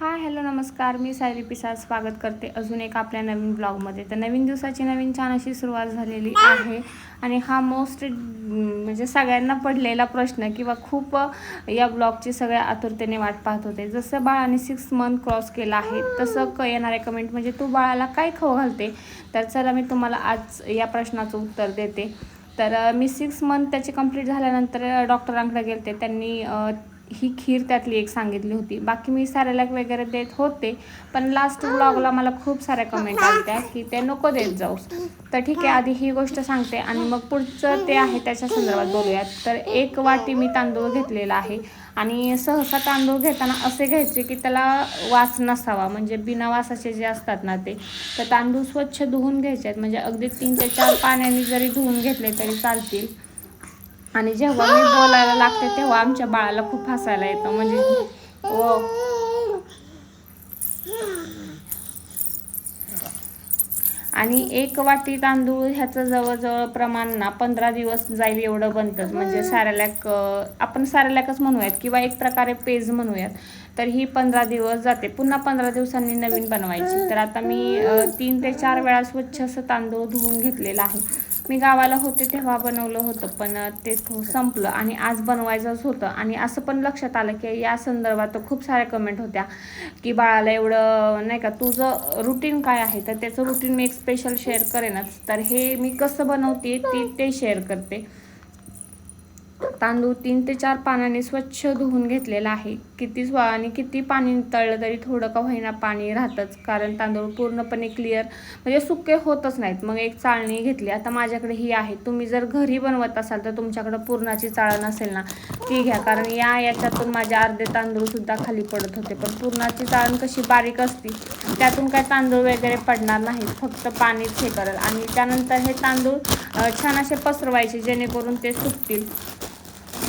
Hi hello नमस्कार. मी सायली पिसाळ स्वागत करते अजून एक आपल्या नवीन ब्लॉगमध्ये. तर नवीन दिवसाची नवीन छान अशी सुरुवात झालेली आहे. आणि हा मोस्ट म्हणजे सगळ्यांना पडलेला प्रश्न किंवा खूप या ब्लॉगची सगळ्या आतुरतेने वाट पाहत होते. जसं बाळाने सिक्स मंथ क्रॉस केला आहे तसं क येणारे कमेंट म्हणजे तू बाळाला काय खाऊ घालते? तर चला मी तुम्हाला आज या प्रश्नाचं उत्तर देते. तर मी सिक्स मंथ त्याचे कंप्लीट झाल्यानंतर डॉक्टरांकडे गेले त्यांनी ही खीर त्यातली एक सांगितली होती. बाकी मी सॅरेलॅक वगैरे देत होते पण लास्ट ब्लॉगला मला खूप साऱ्या कमेंट आल्या की ते नको देत जाऊ. तर ठीक आहे आधी ही गोष्ट सांगते आणि मग पुढचं ते आहे त्याच्या संदर्भात बोलूयात. तर एक वाटी मी तांदूळ घेतलेला आहे आणि सहसा तांदूळ घेताना असे घ्यायचे की त्याला वास नसावा म्हणजे बिना वासाचे जे असतात ना ते तर तांदूळ स्वच्छ धुवून घ्यायचे आहेत. म्हणजे अगदी तीन ते चार पाण्याने जरी धुवून घेतले तरी चालतील. आणि जेव्हा मी बोलायला लागते तेव्हा आमच्या बाळाला खूप हसायला येतं. म्हणजे ओ. आणि एक वाटी तांदूळ ह्याचं जवळजवळ प्रमाण ना पंधरा दिवस जाईल एवढं बनतं. म्हणजे सारेलॅक आपण सारेलॅकच म्हणूयात किंवा एक प्रकारे पेज म्हणूयात. तर ही पंधरा दिवस जाते. पुन्हा पंधरा दिवसांनी नवीन बनवायची. तर आता मी तीन ते चार वेळा स्वच्छ असं तांदूळ धुवून घेतलेला आहे. मी गावाला होते तेव्हा बनवलं होतं पण ते संपलं आणि आज बनवायचंच होतं. आणि असं पण लक्षात आलं की या संदर्भात खूप साऱ्या कमेंट होत्या की बाळाला एवढं नाही का तुझं रुटीन काय आहे? तर त्याचं रुटीन मी एक स्पेशल शेअर करेनच. तर हे मी कसं बनवते ते ते शेअर करते. तांदूळ तीन ते चार पानाने स्वच्छ धुवून घेतलेला आहे. किती स्व आणि किती पाणी तळलं तरी थोडं का होईना पाणी राहतंच. कारण तांदूळ पूर्णपणे क्लिअर म्हणजे सुके होतच नाहीत. मग एक चाळणी घेतली. आता माझ्याकडे ही आहे. तुम्ही जर घरी बनवत असाल तर तुमच्याकडं पूर्णाची चाळण असेल ना ती घ्या. कारण या याच्यातून माझे अर्धे तांदूळसुद्धा खाली पडत होते. पण पूर्णाची चाळण कशी बारीक असती त्यातून काय तांदूळ वगैरे पडणार नाहीत. फक्त पाणीच हे करेल. आणि त्यानंतर हे तांदूळ छान असे पसरवायचे जेणेकरून ते सुकतील.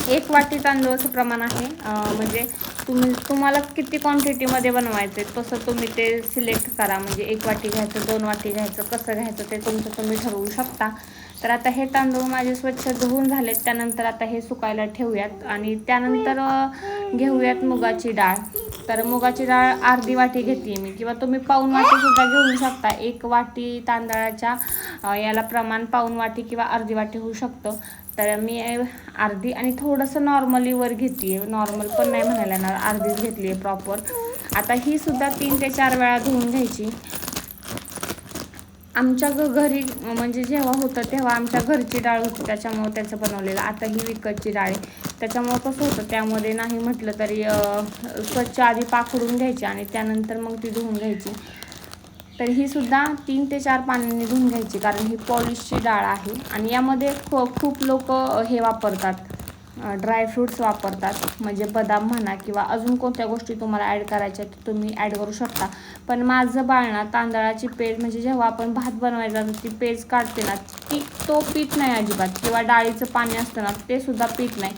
एक वाटी तांदूळाचं प्रमाण आहे. म्हणजे तुम्ही तुम्हाला किती क्वांटिटीमध्ये बनवायचं आहे तसं तुम्ही ते सिलेक्ट करा. म्हणजे एक वाटी घ्यायचं दोन वाटी घ्यायचं कसं घ्यायचं ते तुमचं तुम्ही ठरवू शकता. तर आता हे तांदूळ माझे स्वच्छ धुवून झालेत. त्यानंतर आता हे सुकायला ठेवूयात. आणि त्यानंतर घेऊयात मुगाची डाळ. तर मुगाची डाळ अर्धी वाटी घेते मी. किंवा तुम्ही पाऊन वाटी सुद्धा घेऊ शकता. एक वाटी तांदळाच्या याला प्रमाण पाऊन वाटी किंवा अर्धी वाटी होऊ शकतं. तर मी अर्धी आणि थोडंसं नॉर्मली वर घेते नॉर्मल पण नाही म्हणायला येणार. अर्धीच घेतली आहे प्रॉपर. आता ही सुद्धा तीन ते चार वेळा धुवून घ्यायची. आमच्या घ घरी म्हणजे जेव्हा होतं तेव्हा आमच्या घरची डाळ होती त्याच्यामुळं त्याचं बनवलेलं. आता ही विकतची डाळ आहे. त्याच्यामुळं कसं होतं त्यामध्ये नाही म्हटलं तरी स्वच्छ आधी पाखडून घ्यायची आणि त्यानंतर मग ती धुवून घ्यायची. तर ही सुद्धा तीन ते चार पाण्याने धुवून घ्यायची कारण ही पॉलिशची डाळ आहे. आणि यामध्ये ख खूप लोक हे वापरतात. ड्रायफ्रूट्स वापरतात. म्हणजे बदाम म्हणा किंवा अजून कोणत्या गोष्टी तुम्हाला ॲड करायच्या तर तुम्ही ॲड करू शकता. पण माझं बाळ ना तांदळाची पेज म्हणजे जेव्हा आपण भात बनवायचा तर ती पेज काढते ना ती तो पीत नाही अजिबात. किंवा डाळीचं पाणी असतं ना ते सुद्धा पीत नाही.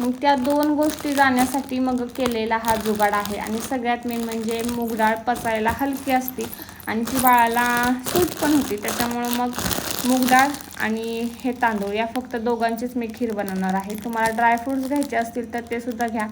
मग त्या दोन गोष्टी जाण्यासाठी मग केलेला हा जुगाड आहे. आणि सगळ्यात मेन म्हणजे मूग डाळ पचायला हलकी असते. आणि ती बाळाला सूट पण होती. त्याच्यामुळं मग मूग डाळ आणि हे तांदूळ या फक्त दोघांचीच मी खीर बनवणार आहे. तुम्हाला ड्रायफ्रूट्स घ्यायचे असतील तर ते सुद्धा घ्या.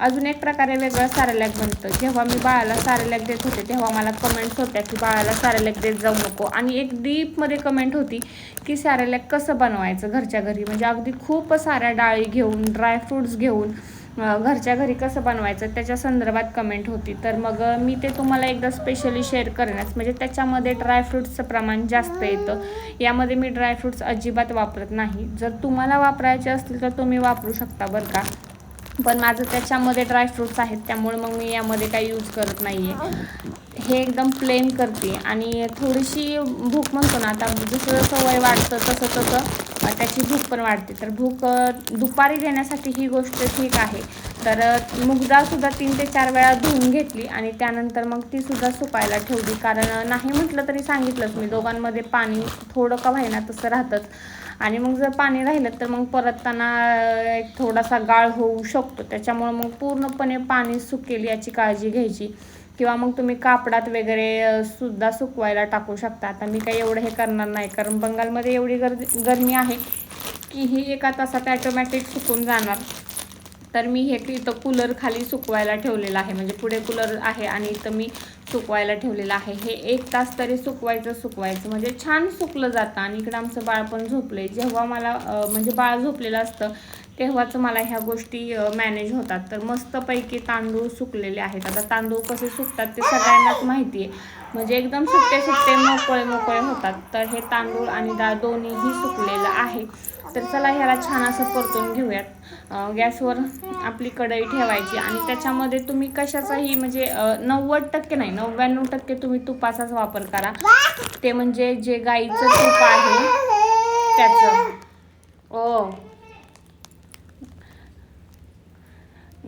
अजून एक प्रकारे वेगळं सारेलॅक बनतं. जेव्हा मी बाळाला सारेलॅक देत होते तेव्हा मला कमेंट्स होत्या की बाळाला सारेलॅक देत जाऊ नको. आणि एक डीपमध्ये कमेंट होती की सारेलॅक कसं बनवायचं घरच्या घरी? म्हणजे अगदी खूप साऱ्या डाळी घेऊन ड्रायफ्रूट्स घेऊन घरच्या घरी कसं बनवायचं त्याच्या संदर्भात कमेंट होती. तर मग मी ते तुम्हाला एकदा स्पेशली शेअर करण्यास म्हणजे त्याच्यामध्ये ड्रायफ्रूट्सचं प्रमाण जास्त येतं. यामध्ये मी ड्रायफ्रूट्स अजिबात वापरत नाही. जर तुम्हाला वापरायचे असतील तर तुम्ही वापरू शकता बरं का. पण माझं त्याच्यामध्ये ड्रायफ्रूट्स आहेत त्यामुळे मग मी यामध्ये काही यूज करत नाही आहे हे एकदम प्लेन करते आणि थोडीशी भूक म्हणतो ना आता जसं जसं वय वाढतं तसं तसं त्याची भूक पण वाढते. तर भूक दुपारी देण्यासाठी ही गोष्ट ठीक आहे. तर अ, मूग तीन ते चार वेळा धुवून घेतली आणि त्यानंतर मग ती सुद्धा सुकायला ठेवली. कारण नाही म्हटलं तरी सांगितलंच मी दोघांमध्ये पाणी थोडं का व्हायना तसं राहतंच. आणि मग जर पाणी राहिलं तर मग परतताना एक थोडासा गाळ होऊ शकतो. त्याच्यामुळं मग पूर्णपणे पाणी सुकेल याची काळजी घ्यायची. किंवा मग तुम्ही कापडात वगैरे सुद्धा सुकवायला टाकू शकता. आता मी काही एवढं हे करणार नाही. कारण बंगालमध्ये एवढी गर्दी गरमी आहे की ही एका तासात ॲटोमॅटिक सुकून जाणार. तर मी हे इथं कूलर खाली सुकवायला ठेवलेलं आहे. म्हणजे पुढे कूलर आहे आणि इथं मी सुकवायला ठेवलेलं आहे. हे एक तास तरी सुकवायचं सुकवायचं. म्हणजे छान सुकलं जातं. आणि इकडं आमचं बाळ पण झोपलं जेव्हा मला म्हणजे बाळ झोपलेलं असतं तेव्हाच मला ह्या गोष्टी मॅनेज होतात. तर मस्तपैकी तांदूळ सुकलेले आहेत. आता तांदूळ कसे सुकतात ते सगळ्यांनाच माहिती आहे म्हणजे एकदम सुट्टे सुट्टे मोकळे मोकळे होतात. तर हे तांदूळ आणि डाळ दोन्हीही सुकलेलं आहे. तर चला ह्याला छान असं परतून घेऊयात. गॅसवर आपली कढई ठेवायची आणि त्याच्यामध्ये तुम्ही कशाचाही म्हणजे नव्वद टक्के नाही नव्याण्णव टक्के तुम्ही तुपाचाच वापर करा. ते म्हणजे जे गाईचं तूप आहे त्याचं. ओ.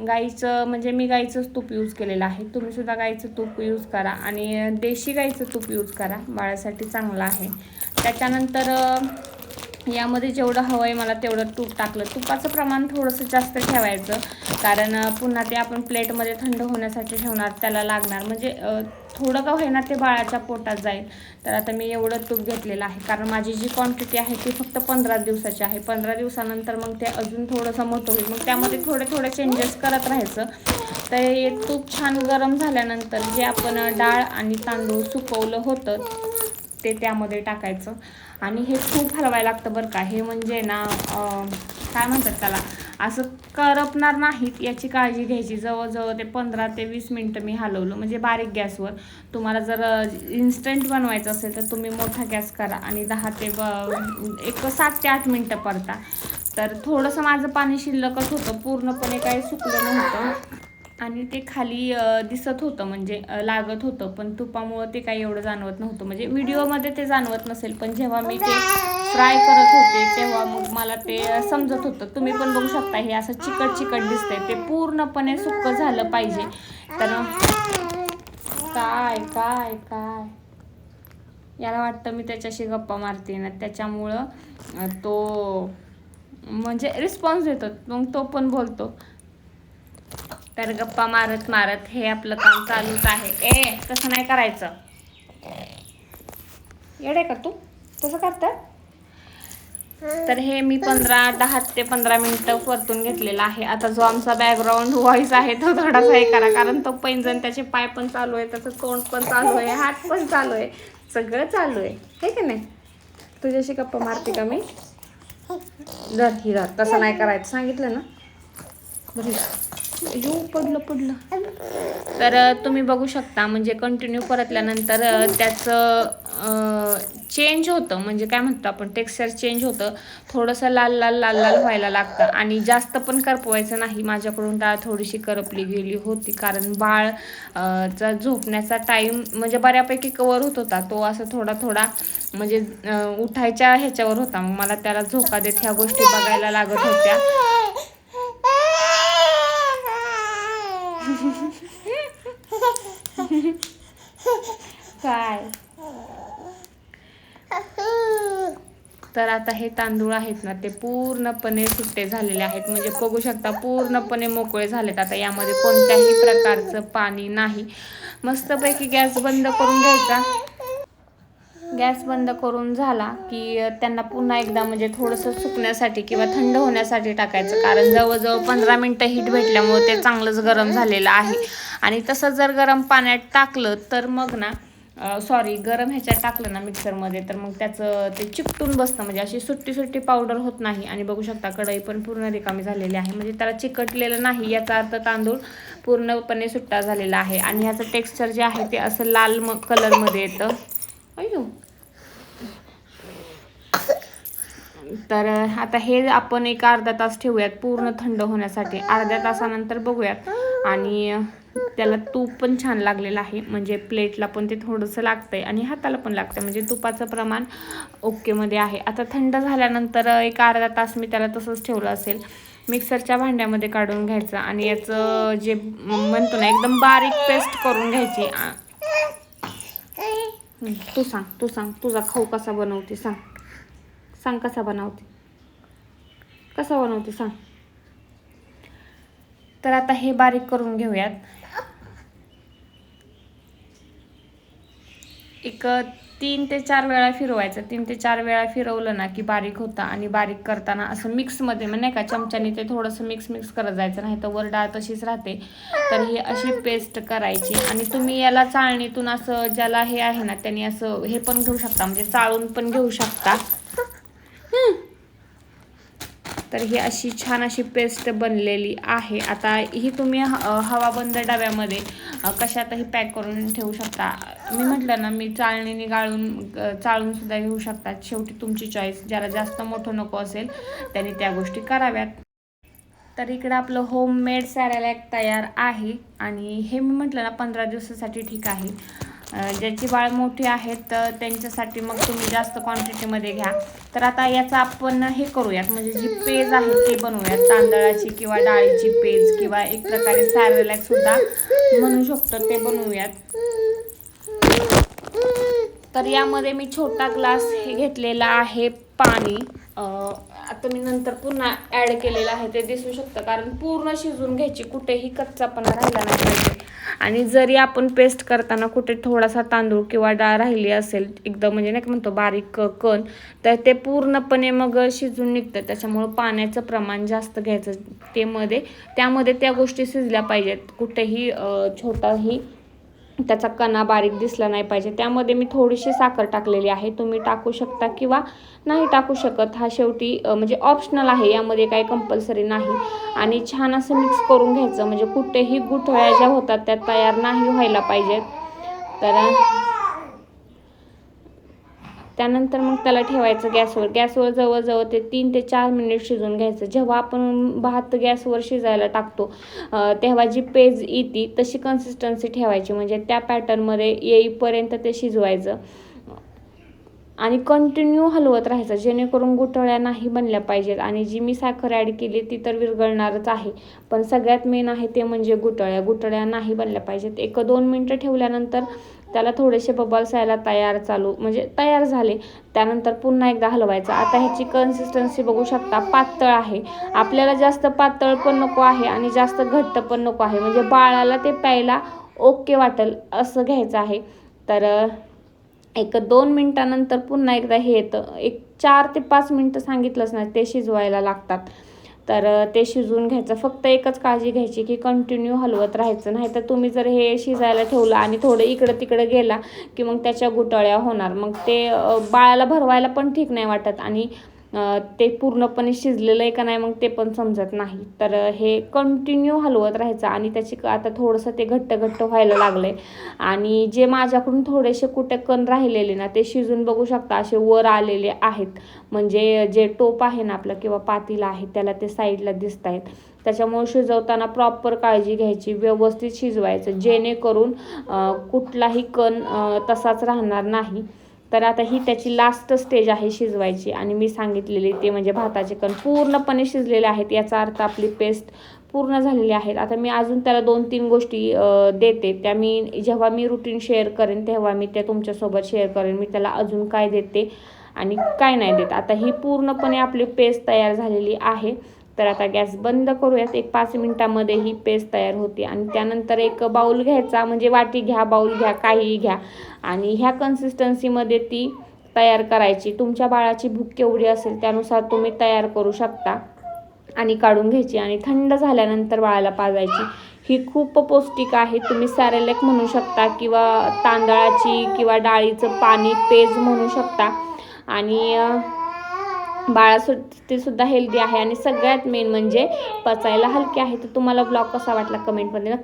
गाईचं म्हणजे मी गाईचंच तूप यूज केलेलं आहे. तुम्ही सुद्धा गाईचं तूप यूज करा आणि देशी गाईचं तूप यूज करा. बाळासाठी चांगलं आहे. त्याच्यानंतर यामध्ये जेवढं हवं आहे मला तेवढं तूप टाकलं. तुपाचं प्रमाण थोडंसं जास्त ठेवायचं. कारण पुन्हा ते आपण प्लेटमध्ये थंड होण्यासाठी ठेवणार त्याला लागणार. म्हणजे थोडं का होईना ते बाळाच्या पोटात जाईल. तर आता मी एवढं तूप घेतलेलं आहे. कारण माझी जी क्वांटिटी आहे ती फक्त पंधरा दिवसाची आहे. पंधरा दिवसानंतर मग ते अजून थोडंसं मोठं होईल. मग त्यामध्ये थोडे थोडे चेंजेस करत राहायचं. तर हे तूप छान गरम झाल्यानंतर जे आपण डाळ आणि तांदूळ सुकवलं होतं ते त्यामध्ये टाकायचं. आणि हे खूप हलवायला लागतं बरं का. हे म्हणजे ना काय म्हणतात त्याला? असं करपणार नाहीत याची काळजी घ्यायची. जवळजवळ ते पंधरा ते वीस मिनटं मी हलवलं. म्हणजे बारीक गॅसवर. तुम्हाला जर इन्स्टंट बनवायचं असेल तर तुम्ही मोठा गॅस करा आणि दहा ते ब एक सात ते आठ मिनटं परता तर थोडंसं माझं पाणी शिल्लकच होतं. पूर्णपणे काही सुकलं नव्हतं. आणि ते खाली दिसत होतं. म्हणजे लागत होतं. पण तुपामुळं ते काही एवढं जाणवत नव्हतं. म्हणजे व्हिडिओमध्ये ते जाणवत नसेल. पण जेव्हा मी ते फ्राय करत होते तेव्हा मग मला ते समजत होतं. तुम्ही पण बघू शकता हे असं चिकट चिकट दिसतंय. ते पूर्णपणे सुक्क झालं पाहिजे. तर काय काय काय? याला वाटतं मी त्याच्याशी गप्पा मारते ना. त्याच्यामुळं तो म्हणजे रिस्पॉन्स देतो. मग तो पण बोलतो. तर गप्पा मारत मारत हे आपलं काम चालूच आहे. ए तसं नाही करायचं. येडे का तू? तसं करतात? तर हे मी पंधरा दहा ते पंधरा मिनिटं परतून घेतलेला आहे. आता जो आमचा बॅकग्राऊंड व्हॉइस आहे तो थोडासा हे करा. कारण तो पैंजण त्याचे पाय पण चालू आहे त्याचं तोंड पण चालू आहे हात पण चालू आहे. सगळं चालू आहे. हे की नाही? तुझ्याशी गप्पा मारते का मी? धर ही जर तसं नाही करायचं. सांगितलं ना? बरं येऊ पडलं पडलं. तर तुम्ही बघू शकता म्हणजे कंटिन्यू परतल्यानंतर त्याचं चेंज होतं. म्हणजे काय म्हणतो आपण टेक्स्चर चेंज होतं. थोडंसं लाल लाल लाल लाल व्हायला लागतं. आणि जास्त पण करपवायचं नाही. माझ्याकडून डाळ थोडीशी करपली गेली होती. कारण बाळ चा झोपण्याचा टाईम म्हणजे बऱ्यापैकी कवर होत होता. तो असं थोडा थोडा म्हणजे उठायच्या ह्याच्यावर होता. मग मला त्याला झोका देत ह्या गोष्टी बघायला लागत होत्या. काय? तर आता हे तांदूळ आहेत ना ते पूर्णपणे सुट्टे झालेले आहेत. म्हणजे बघू शकता पूर्णपणे मोकळे झालेत. आता यामध्ये कोणत्याही प्रकारचं पाणी नाही. मस्तपैकी गॅस बंद करून घ्यायचा. गॅस बंद करून झाला की त्यांना पुन्हा एकदा म्हणजे थोडंसं सुकण्यासाठी किंवा थंड होण्यासाठी टाकायचं. कारण जवळजवळ पंधरा मिनटं हीट भेटल्यामुळे ते चांगलंच गरम झालेलं आहे. आणि तसं जर गरम पाण्यात टाकलं तर मग ना सॉरी गरम ह्याच्यात टाकलं ना मिक्सरमध्ये तर मग त्याचं ते चिकटून बसतं. म्हणजे अशी सुट्टी सुट्टी पावडर होत नाही. आणि बघू शकता कढई पण पूर्ण रिकामी झालेली आहे. म्हणजे त्याला चिकटलेलं नाही याचा अर्थ तांदूळ पूर्णपणे सुट्टा झालेला आहे. आणि ह्याचं टेक्स्चर जे आहे ते असं लाल म कलरमध्ये येतं. अयो तर आता हे आपण एक अर्धा तास ठेवूयात पूर्ण थंड होण्यासाठी. अर्ध्या तासानंतर बघूयात. आणि त्याला तूप पण छान लागलेलं आहे. म्हणजे प्लेटला पण ते थोडंसं लागतंय आणि हाताला पण लागतं म्हणजे तुपाचं प्रमाण ओकेमध्ये आहे. आता थंड झाल्यानंतर एक अर्धा तास मी त्याला तसंच ठेवलं असेल. मिक्सरच्या भांड्यामध्ये काढून घ्यायचं आणि याचं जे म्हणतो ना एकदम बारीक पेस्ट करून घ्यायची. तू सांग तू सांग. तुझा खाऊ कसा बनवते सांग. सांग कसा बनवते. कसा बनवते सांग. तर आता हे बारीक करून घेऊयात. एक तीन ते चार वेळा फिरवायचं. तीन ते चार वेळा फिरवलं ना की बारीक होतं आणि बारीक करताना असं मिक्समध्ये म्हणजे नाही का चमच्याने ते थोडंसं मिक्स मिक्स करत जायचं. नाही तर वर डाळ तशीच राहते. तर ही अशी पेस्ट करायची. आणि तुम्ही याला चाळणीतून असं ज्याला हे आहे ना त्यांनी असं हे पण घेऊ शकता. म्हणजे चाळून पण घेऊ शकता. तर ही अशी छान अशी पेस्ट बनलेली आहे. आता ही तुम्ही ह- हवाबंद डब्यामध्ये कशातही पॅक करून ठेवू शकता. मी म्हटलं ना मी चाळणीने गाळून चाळूनसुद्धा चाळून सुद्धा घेऊ शकतात शेवटी तुमची चॉईस ज्याला जास्त मोठं नको असेल त्यांनी त्या गोष्टी कराव्यात. तर इकडं आपलं होममेड सॅरॅलॅक तयार आहे. आणि हे मी म्हटलं ना पंधरा दिवसासाठी ठीक आहे. ज्याची बाळ मोठी आहेत तर त्यांच्यासाठी मग तुम्ही जास्त क्वांटिटीमध्ये घ्या. तर आता याचं आपण हे करूयात म्हणजे जी पेज आहे ती बनवूयात. तांदळाची किंवा डाळीची पेज किंवा एक प्रकारे सॅरॅलॅक सुद्धा म्हणू शकतो ते बनवूयात. तर यामध्ये मी छोटा ग्लास हे घेतलेला आहे पाणी. आता मी नंतर पुन्हा ॲड केलेलं आहे ते दिसू शकतं कारण पूर्ण शिजून घ्यायची कुठेही कच्चापणा राहिला नाही पाहिजे. आणि जरी आपण पेस्ट करताना कुठे थोडासा तांदूळ किंवा डाळ राहिली असेल एकदम म्हणजे नाही का म्हणतो बारीक कण तर ते पूर्णपणे मग शिजून निघतं. त्याच्यामुळं पाण्याचं प्रमाण जास्त घ्यायचं ते मध्ये. त्यामध्ये त्या गोष्टी शिजल्या पाहिजेत. कुठेही छोटाही त्याचा कणा बारीक दिसला नाही पाहिजे. त्यामध्ये मी थोडीशी साखर टाकलेली आहे. तुम्ही टाकू शकता किंवा नाही टाकू शकत. हा शेवटी म्हणजे ऑप्शनल आहे. यामध्ये काही कंपल्सरी नाही. आणि छान असं मिक्स करून घ्यायचं. म्हणजे कुठेही गुठळ्या ज्या होतात त्या तयार नाही व्हायला पाहिजेत. तर त्यानंतर मग त्याला ठेवायचं गॅसवर. गॅसवर जवळजवळ ते तीन ते चार मिनिट शिजून घ्यायचं. जेव्हा आपण भात गॅसवर शिजायला टाकतो तेव्हा जी पेज येते तशी कन्सिस्टन्सी ठेवायची. म्हणजे त्या पॅटर्नमध्ये येईपर्यंत ते शिजवायचं. आणि कंटिन्यू हलवत राहायचं. जेणेकरून गुठळ्या नाही बनल्या पाहिजेत. आणि जी मी साखर ॲड केली ती तर विरघळणारच आहे. पण सगळ्यात मेन आहे ते म्हणजे गुठळ्या. गुठळ्या नाही बनल्या पाहिजेत. एक दोन मिनटं ठेवल्यानंतर त्याला थोडेसे बबल्स यायला तयार चालू म्हणजे तयार झाले. त्यानंतर पुन्हा एकदा हलवायचं. आता ह्याची कन्सिस्टन्सी बघू शकता पातळ आहे. आपल्याला जास्त पातळ पण नको आहे आणि जास्त घट्ट पण नको आहे. म्हणजे बाळाला ते प्यायला ओके वाटेल असं घ्यायचं आहे. तर एक दोन मिनटानंतर पुन्हा एकदा हे येतं. एक चार ते पाच मिनटं सांगितलंच नाही ते शिजवायला लागतात. तर ते शिजवून घ्यायचं. फक्त एकच काळजी घ्यायची की कंटिन्यू हलवत राहायचं. नाही तर तुम्ही जर हे शिजायला ठेवलं आणि थोडं इकडं तिकडं गेला की मग त्याच्या गुटळ्या होणार. मग ते बाळाला भरवायला पण ठीक नाही वाटत आणि ते पूर्णपणे शिजलेलं आहे का नाही मग ते पण समजत नाही. तर हे कंटिन्यू हलवत राहायचं आणि त्याची क- आता थोडंसं ते घट्ट घट्ट व्हायला लागलं आहे आणि जे माझ्याकडून थोडेसे कुठे कण राहिलेले ना ते शिजून बघू शकता असे वर आलेले आहेत. म्हणजे जे टोप आहे ना आपलं किंवा पातीला आहे त्याला ते साईडला दिसत आहेत त्याच्यामुळे शिजवताना प्रॉपर काळजी घ्यायची व्यवस्थित शिजवायचं. जेणेकरून कुठलाही कण तसाच राहणार नाही. तर आता ही त्याची लास्ट स्टेज आहे शिजवायची. आणि मी सांगितलेली ते म्हणजे भाताचे कण पूर्णपणे शिजलेले आहेत. याचा अर्थ आपली पेस्ट पूर्ण झालेली आहेत. आता मी अजून त्याला दोन तीन गोष्टी देते. त्या मी जेव्हा मी रुटीन शेअर करेन तेव्हा मी त्या तुमच्यासोबत शेअर करेन. मी त्याला अजून काय देते आणि काय नाही देत. आता ही पूर्णपणे आपली पेस्ट तयार झालेली आहे. तर आता गॅस बंद करूयात. एक पाच मिनटामध्ये ही पेस्ट तयार होते. आणि त्यानंतर एक बाऊल घ्यायचा म्हणजे वाटी घ्या बाऊल घ्या काहीही घ्या. आणि ह्या कन्सिस्टन्सीमध्ये ती तयार करायची. तुमच्या बाळाची भूक केवढी असेल त्यानुसार तुम्ही तयार करू शकता. आणि काढून घ्यायची. आणि थंड झाल्यानंतर बाळाला पाजायची. ही खूप पौष्टिक आहे. तुम्ही सॅरेलेक म्हणू शकता किंवा तांदळाची किंवा डाळीचं पाणी पेज म्हणू शकता. आणि बाळासाठी सुद्धा हेल्दी आहे. आणि सगळ्यात मेन म्हणजे पचायला हलकी आहे. तर तुम्हाला ब्लॉग कसा वाटला कमेंटमध्ये नक्की